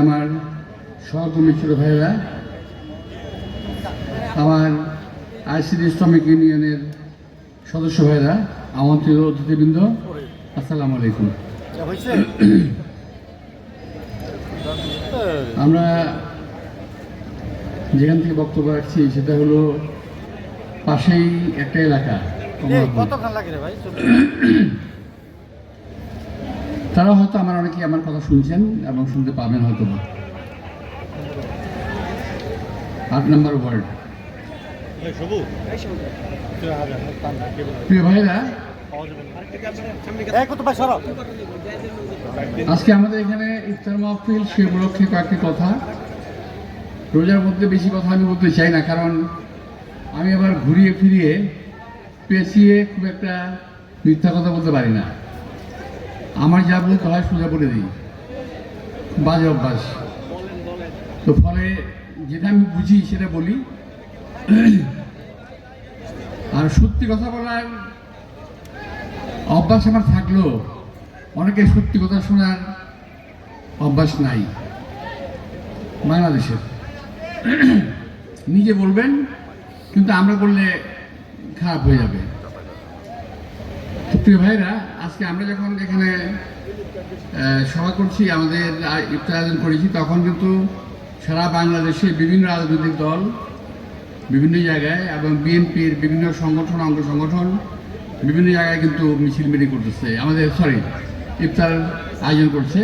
আমার সহকর্মী ছোট ভাইয়েরা আমার আইসিডি শ্রমিক ইউনিয়নের সদস্য ভাইয়েরা আমন্ত্রিত অতিথিবৃন্দ আসসালামু আলাইকুম। আমরা যেখান থেকে বক্তব্য রাখছি সেটা হলো পাশেই একটা এলাকা। কতক্ষণ লাগে ভাই? তারা হয়তো আমার অনেকে আমার কথা শুনছেন এবং শুনতে পাবেন হয়তো বা আট নম্বর ওয়ার্ড। প্রিয় ভাইরা, আজকে আমাদের এখানে ইফতার মাহফিল সে উপলক্ষে কয়েকটি কথা। রোজার মধ্যে বেশি কথা আমি বলতে চাই না, কারণ আমি আবার ঘুরিয়ে ফিরিয়ে পেঁচিয়ে খুব একটা মিথ্যা কথা বলতে পারি না। আমার যা বলতে হয় সোজা বলে দিই। বাজে অভ্যাস। তো ফলে যেটা আমি বুঝি সেটা বলি। আর সত্যি কথা বলার অভ্যাস আমার থাকলেও অনেকে সত্যি কথা শোনার অভ্যাস নাই। বাংলাদেশের। নিজে বলবেন, কিন্তু আমরা বললে খারাপ হয়ে যাবে। প্রিয় ভাইরা আজকে আমরা যখন এখানে সভা করছি, আমাদের ইফতার আয়োজন করেছি, তখন কিন্তু সারা বাংলাদেশে বিভিন্ন রাজনৈতিক দল, বিভিন্ন জায়গায় এবং বিএনপির বিভিন্ন সংগঠন, অঙ্গ সংগঠন, বিভিন্ন জায়গায় কিন্তু মিছিল মিটিং করতেছে, আমাদের সরি ইফতার আয়োজন করছে।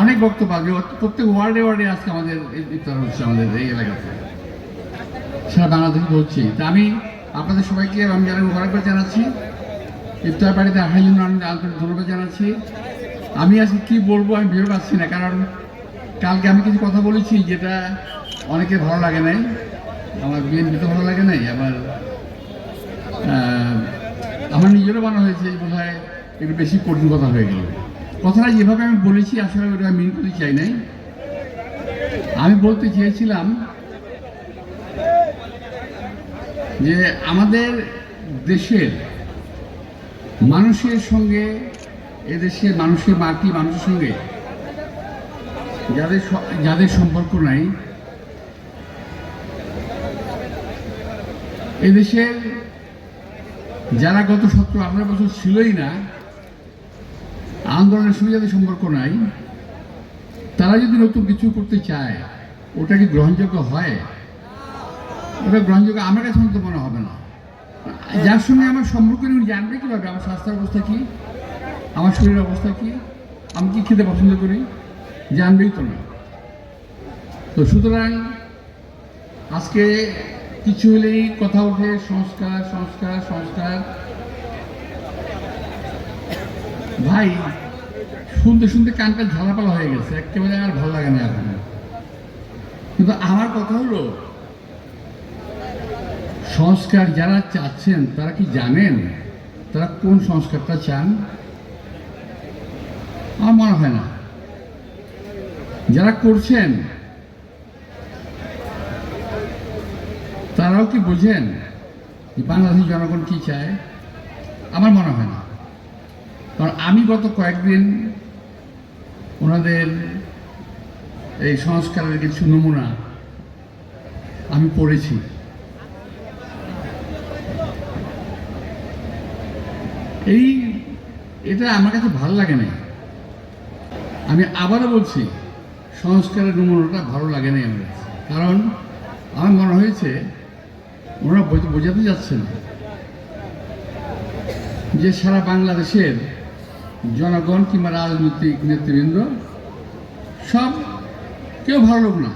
অনেক বক্তব্য আসবে প্রত্যেক ওয়ার্ডে ওয়ার্ডে আজকে আমাদের ইফতার হচ্ছে আমাদের এই এলাকাতে। সারা বাংলাদেশে হচ্ছে তা আমি আপনাদের সবাইকে রমজানের মুবারকবাদ জানাচ্ছি ইফতার বাড়িতে জন্য আমি আন্তরিক ধন্যবাদ জানাচ্ছি। আমি আজকে কি বলব আমি ভেবে পাচ্ছি না, কারণ কালকে আমি কিছু কথা বলেছি যেটা অনেকের ভালো লাগে নাই, আমার বিএনপিতে ভালো লাগে নাই আবার আমার নিজেরও মনে হয়েছে বোধ হয় একটু বেশি কঠিন কথা হয়ে গেল। কথাটা যেভাবে আমি বলেছি আসলে ওটা মিন করতে চাই নাই। আমি বলতে চেয়েছিলাম যে আমাদের দেশের মানুষের সঙ্গে, এদেশে মানুষের মাটি, মানুষের সঙ্গে যাদের যাদের সম্পর্ক নাই, এদেশের যারা গত সতেরো, আঠারো বছর ছিলই না, আন্দোলনের সঙ্গে যাদের সম্পর্ক নাই, তারা যদি নতুন কিছু করতে চায়, ওটা কি গ্রহণযোগ্য হয়? ওটা গ্রহণযোগ্য, আমার কাছে মনে হবে না। যার সঙ্গে আমার সম্পর্ক উনি জানবে কীভাবে? আমার স্বাস্থ্যের অবস্থা কী? আমার শরীরের অবস্থা কী? আমি কী খেতে পছন্দ করি? জানবেই তো না। তো সুতরাং আজকে কিছু হলেই কথা ওঠে সংস্কার সংস্কার সংস্কার। ভাই, শুনতে শুনতে কানটা ঝালাপালা হয়ে গেছে। একেবারে আর ভালো লাগে না এখন। কিন্তু আমার কথা হলো সংস্কার যারা চাচ্ছেন, তারা কি জানেন? তারা কোন সংস্কারটা চান? আমার মনে হয় না। যারা করছেন, তারাও কি বোঝেন যে বাংলাদেশের জনগণ কি চায়? আমার মনে হয় না। কারণ আমি গত কয়েকদিন ওনাদের এই সংস্কারের কিছু নমুনা আমি পড়েছি। এই, এটা আমার কাছে ভালো লাগে না আমি আবারও বলছি, সংস্কারের নমুনাটা ভালো লাগে না আমার কাছে। কারণ আমার মনে হয়েছে ওনারা বোঝ- বোঝাতে যাচ্ছেন যে সারা বাংলাদেশের জনগণ কিংবা রাজনৈতিক নেতৃবৃন্দ সব কেউ ভালো লোক না।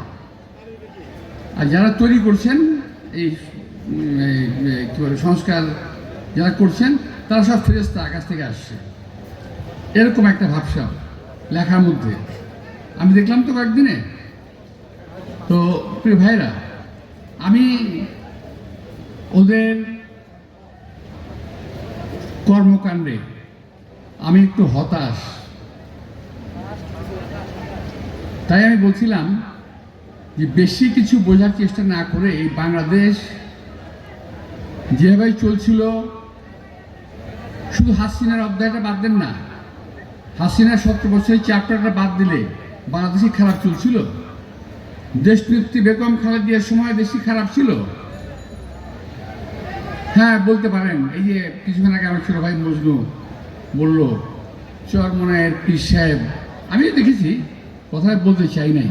আর যারা তৈরি করছেন এই, কী বলে, সংস্কার যারা করছেন তারা সব ফেরেস্তা আকাশ থেকে আসছে। এরকম একটা ভাবসাব লেখার মধ্যে। আমি দেখলাম তো কয়েকদিনে। তো প্রিয় ভাইরা আমি ওদের কর্মকাণ্ডে আমি একটু হতাশ। তাই আমি বলছিলাম যে বেশি কিছু বোঝার চেষ্টা না করে এই বাংলাদেশ যেভাবে চলছিল শুধু হাসিনার অধ্যায়টা বাদ দেন না। হাসিনার সত্তর বছরের চ্যাপ্টারটা বাদ দিলে বাংলাদেশে খারাপ চলছিল। দেশনেত্রী বেগম খালেদিয়ার সময় দেশই খারাপ ছিল। হ্যাঁ বলতে পারেন, এই যে কিছুক্ষণ আগে আমার ছোট ভাই মজনু বলল চরমনের পীর সাহেব। আমিও দেখেছি কথা বলতে চাই নাই।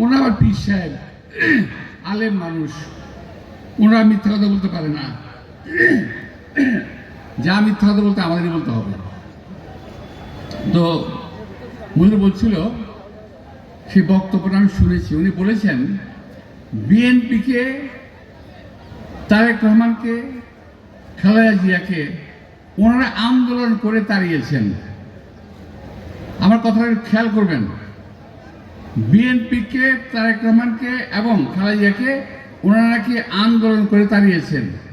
ওনারা আবার পীর সাহেব, আলেম মানুষ। ওনারা মিথ্যা কথা বলতে পারে না। যা মিথ্যা কথা বলতে আমাদেরই বলতে হবে। তো মনে বলছিল সেই বক্তব্যটা আমি শুনেছি। উনি বলেছেন, বিএনপিকে তারেক রহমানকে, খালেদা জিয়াকে ওনারা আন্দোলন করে তাড়িয়েছেন। আমার কথাটা খেয়াল করবেন। বিএনপিকে, তারেক রহমানকে এবং খালেদা জিয়াকে ওনারা নাকি আন্দোলন করে তাড়িয়েছেন।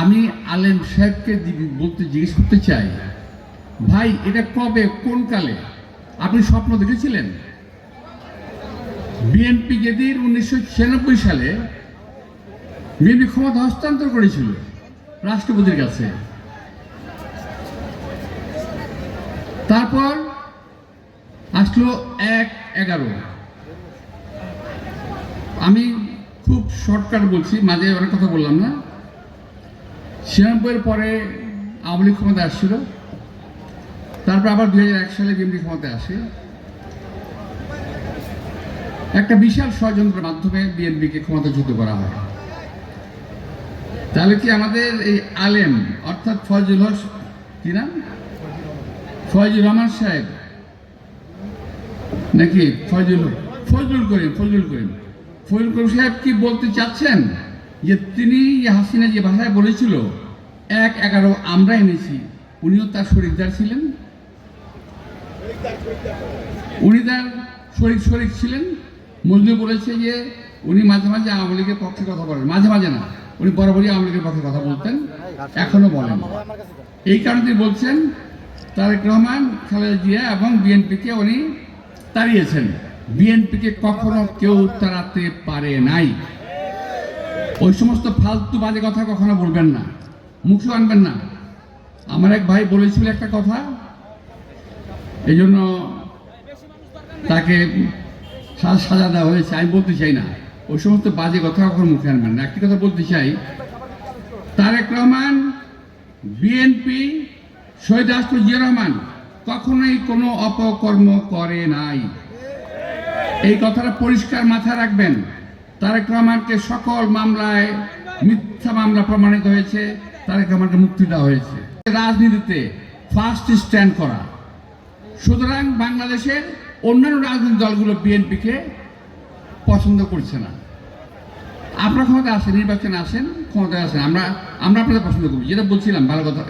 আমি আলেম সাহেবকে বলতে জিজ্ঞেস করতে চাই, ভাই, এটা কবে, কোন কালে? আপনি স্বপ্ন দেখেছিলেন? বিএনপি যেদিন উনিশশো ছিয়ানব্বই সালে বিএনপি ক্ষমতা হস্তান্তর করেছিল রাষ্ট্রপতির কাছে। তারপর আসলো এক এগারো। আমি খুব শর্টকাট বলছি, মাঝে অনেক কথা বললাম না। ছিয়ানব্বইয়ের পরে আওয়ামী লীগ ক্ষমতায় আসছিল। তারপর আবার দুই হাজার এক সালে বিএনপি ক্ষমতায় আসে। একটা বিশাল ষড়যন্ত্রের মাধ্যমে বিএনপিকে ক্ষমতাচ্যুত করা হয়। তাহলে কি আমাদের এই আলেম, অর্থাৎ ফয়জুল হস কি নাম? ফয়জুর রহমান সাহেব? নাকি ফয়জুল ফজলুল করিম ফজলুল করিম। ফজলুল করিম সাহেব কি বলতে চাচ্ছেন? যে তিনি হাসিনা যে ভাষায় বলেছিল, এক এগারো আমরা এনেছি। উনিও তার শরিকদার ছিলেন। উনি তার শরিক শরিক ছিলেন। মজনু বলেছে যে, উনি মাঝে মাঝে আওয়ামী লীগের পক্ষে কথা বলেন। মাঝে মাঝে না, উনি বরাবরই আওয়ামী লীগের পক্ষে কথা বলতেন, এখনও বলেন। এই কারণে তিনি বলছেন, তারেক রহমান, খালেদা জিয়া এবং বিএনপিকে উনি তাড়িয়েছেন। বিএনপিকে কখনো কেউ তাড়াতে পারে নাই। ওই সমস্ত ফালতু বাজে কথা কখনো বলবেন না। মুখে আনবেন না। আমার এক ভাই বলেছিল একটা কথা। এই জন্য তাকে সাজা দেওয়া হয়েছে, আমি বলতে চাই না। ওই সমস্ত বাজে কথা কখনো মুখে আনবেন না। একটি কথা বলতে চাই। তারেক রহমান, বিএনপি, শহীদ রাষ্ট্র জিয়া রহমান কখনোই কোনো অপকর্ম করে নাই। এই কথাটা পরিষ্কার মাথায় রাখবেন। তারেক রহমানকে সকল মামলায় মিথ্যা মামলা প্রমাণিত হয়েছে, তারেক রহমানকে মুক্তি দেওয়া হয়েছে। রাজনীতিতে ফার্স্ট স্ট্যান্ড করা। সুতরাং বাংলাদেশের অন্যান্য রাজনৈতিক দলগুলো বিএনপিকে পছন্দ করছে না। আপনার ক্ষমতায় আসেন, নির্বাচনে আসেন, ক্ষমতায় আসেন। আমরা আমরা আপনাদের পছন্দ করি। যেটা বলছিলাম, ভালো কথা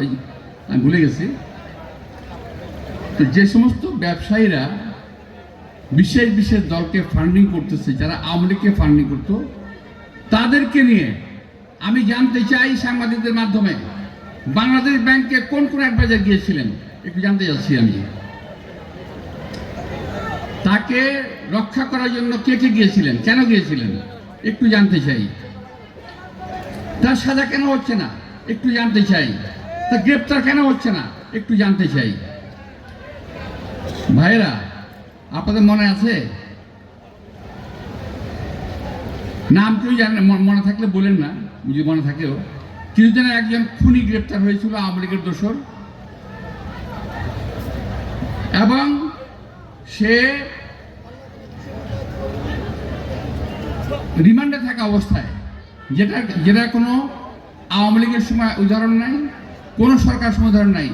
আমি ভুলে গেছি। তো যে সমস্ত ব্যবসায়ীরা বিশেষ বিশেষ দলকে ফান্ডিং করতেছে, যারা আওয়ামী লীগকে ফান্ডিং করতো, তাদেরকে নিয়ে আমি জানতে চাই সাংবাদিকদের মাধ্যমে, বাংলাদেশ ব্যাংকে কোন কোন অ্যাডভাইজার গিয়েছিলেন? একটু জানতে চাচ্ছি আমি। তাকে রক্ষা করার জন্য কে কে গিয়েছিলেন? কেন গিয়েছিলেন? একটু জানতে চাই। তার সাজা কেন হচ্ছে না? একটু জানতে চাই। তার গ্রেপ্তার কেন হচ্ছে না? একটু জানতে চাই। ভাইরা আপনাদের মনে আছে? নাম কেউ জানেন না, মনে থাকলে বলেন না যদি মনে থাকেও। কিছুদিন একজন খুনি গ্রেপ্তার হয়েছিল আওয়ামী লীগের দোসর এবং সে রিমান্ডে থাকা অবস্থায় যেটা যেটা কোনো আওয়ামী লীগের সময় উদাহরণ নাই কোনো সরকার সময় উদাহরণ নাই।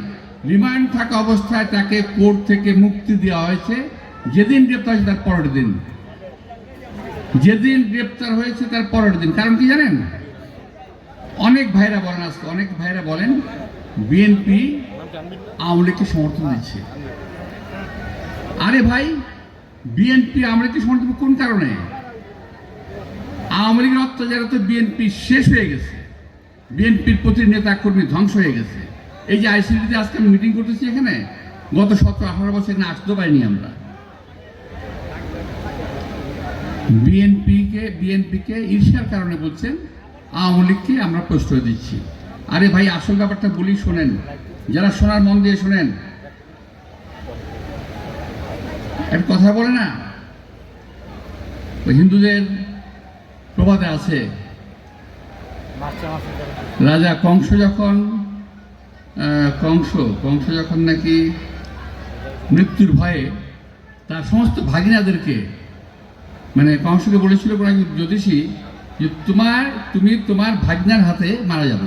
রিমান্ড থাকা অবস্থায় তাকে কোর্ট থেকে মুক্তি দেওয়া হয়েছে। যেদিন গ্রেপ্তার হয়েছে তার পরের দিন। যেদিন গ্রেপ্তার হয়েছে তার পরের দিন। কারণ কি জানেন? অনেক ভাইরা বলেন আজকে, অনেক ভাইরা বলেন বিএনপি আওয়ামী লীগকে সমর্থন দিচ্ছে। আরে ভাই বিএনপি আওয়ামী লীগকে সমর্থন কোন কারণে? আওয়ামী লীগের অত্যাচারে তো বিএনপি শেষ হয়ে গেছে। বিএনপির প্রতি নেতা কর্মী ধ্বংস হয়ে গেছে। এই যে আইসিডিতে আজকে আমি মিটিং করতেছি এখানে, গত সতেরো আঠারো বছর এখানে আসতে পারিনি আমরা। বিএনপিকে বিএনপিকে ঈর্ষার কারণে বলছেন, আওয়ামী লীগকে আমরা প্রশ্রয় দিচ্ছি। আরে ভাই, আসল ব্যাপারটা বলি, শোনেন। যারা শোনার মন দিয়ে শোনেন, একটা কথা বলে না? হিন্দুদের প্রবাদে আছে, রাজা কংস যখন কংস কংস যখন নাকি মৃত্যুর ভয়ে তার সমস্ত ভাগিনাদেরকে মানে কংসকে বলেছিল জ্যোতিষী যে তোমার, তুমি তোমার ভাগনার হাতে মারা যাবে।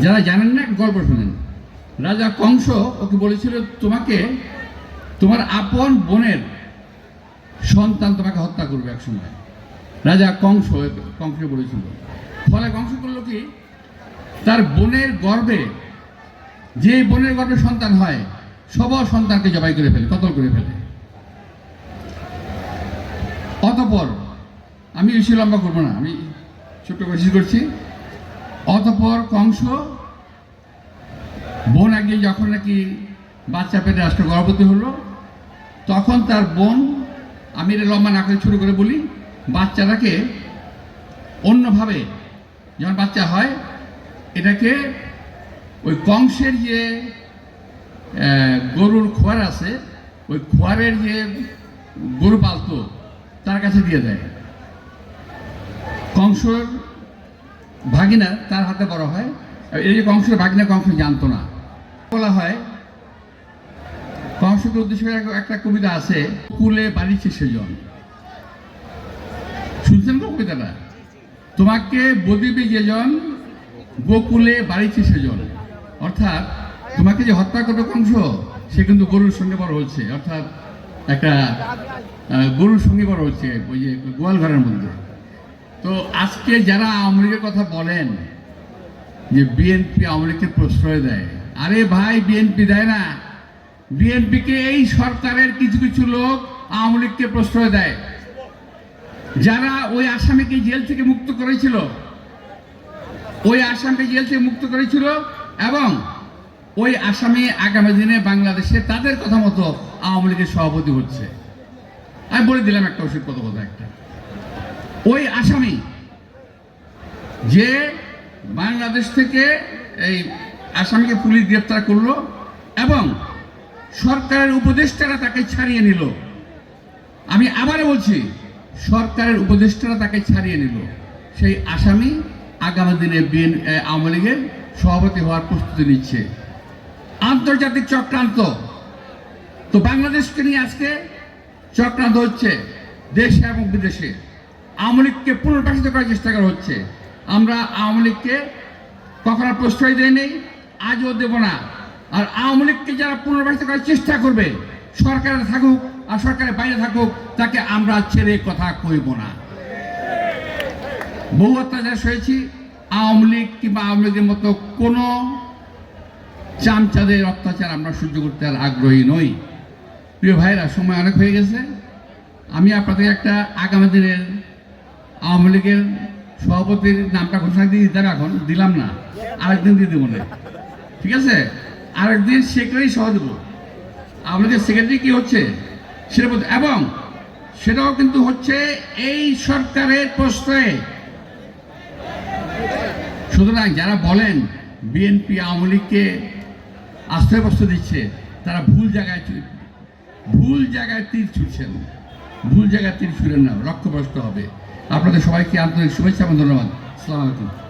যারা জানেন না গল্প শুনেন। রাজা কংস ওকে বলেছিল, তোমাকে, তোমার আপন বোনের সন্তান তোমাকে হত্যা করবে এক সময় রাজা কংস কংসকে বলেছিল। ফলে কংস করল কি, তার বোনের গর্ভে যে বোনের গর্ভে সন্তান হয় সব সন্তানকে জবাই করে ফেলে, কতল করে ফেলে। অতপর, আমি বেশি লম্বা করব না, আমি ছোট্ট কোশিস করছি, অতপর কংস বোন আগে যখন নাকি বাচ্চা পেটে রাষ্ট্র গর্ভবতী হলো, তখন তার বোন, আমি এটা লম্বা না করে শুরু করে বলি, বাচ্চাটাকে অন্যভাবে যখন বাচ্চা হয়, এটাকে ওই কংসের যে গরুর খোয়ার আছে, ওই খোয়ারের যে গরু পালতো তার কাছে দিয়ে দেয়। কংসর ভাগিনা তার হাতে বড় হয়। এই যে কংসের ভাগিনা, কংস জানতো না। বলা হয় কংসকে উদ্দেশ্য করে একটা কবিতা আছে, কুলে বাড়িছে সেজন। শুনছেন তো কবিতাটা? তোমাকে বদিবে যেজন গোকুলে বাড়িছে সেজন। অর্থাৎ, তোমাকে যে হত্যা করবে কংস, সে কিন্তু গরুর সঙ্গে বড় হচ্ছে অর্থাৎ একটা গরুর সঙ্গে বড় হচ্ছে, ওই যে গোয়াল ঘরের মধ্যে। তো আজকে যারা আওয়ামী লীগের কথা বলেন, যে বিএনপি আওয়ামী লীগকে প্রশ্রয় দেয়, আরে ভাই, বিএনপি দেয় না। বিএনপিকে এই সরকারের কিছু কিছু লোক আওয়ামী লীগকে প্রশ্রয় দেয়। যারা ওই আসামিকে জেল থেকে মুক্ত করেছিল, ওই আসামিকে জেল থেকে মুক্ত করেছিল এবং ওই আসামি আগামী দিনে বাংলাদেশে তাদের কথা মতো আওয়ামী লীগের সভাপতি হচ্ছে। আমি বলে দিলাম একটা ওষুধ কত কথা একটা। ওই আসামি যে বাংলাদেশ থেকে এই আসামিকে পুলিশ গ্রেপ্তার করল এবং সরকারের উপদেষ্টারা তাকে ছাড়িয়ে নিল। আমি আবার বলছি, সরকারের উপদেষ্টারা তাকে ছাড়িয়ে নিল। সেই আসামি আগামী দিনে বিএন আওয়ামী লীগের সভাপতি হওয়ার প্রস্তুতি নিচ্ছে। আন্তর্জাতিক চক্রান্ত। তো বাংলাদেশকে নিয়ে আজকে চক্রান্ত হচ্ছে দেশে এবং বিদেশে। আওয়ামী লীগকে পুনর্বাসিত করার চেষ্টা করা হচ্ছে। আমরা আওয়ামী লীগকে কখনো প্রশ্রয় দেয় নেই, আজও দেব না। আর আওয়ামী লীগকে যারা পুনর্বাসিত করার চেষ্টা করবে, সরকারে থাকুক আর সরকারের বাইরে থাকুক, তাকে আমরা ছেড়ে কথা কইব না। বহু অত্যাচার সয়েছি, আওয়ামী লীগ কিংবা আওয়ামী লীগের মতো কোনো চামচাদের অত্যাচার আমরা সহ্য করতে আর আগ্রহী নই। প্রিয় ভাইরা, সময় অনেক হয়ে গেছে। আমি আপনাদের একটা আগামী দিনের আওয়ামী লীগের সভাপতির নামটা ঘোষণা দিয়ে দিতাম এখন। দিলাম না। আরেকদিন দিয়ে দেবো না। ঠিক আছে? আরেকদিন সেক্রেটারি সহ দেবো। লীগের সেক্রেটারি কি হচ্ছে সেটা এবং সেটাও কিন্তু হচ্ছে এই সরকারের প্রশ্রয়ে সুতরাং যারা বলেন বিএনপি আওয়ামী লীগকে আশ্রয়বস্ত্র দিচ্ছে, তারা ভুল জায়গায় ভুল জায়গায় তীর ছুটছেন ভুল জায়গায় তীর ছুড়েন না লক্ষ্যভ্রষ্ট হবে। আপনাদের সবাইকে আন্তরিক শুভেচ্ছা এবং ধন্যবাদ। আলাইকুম।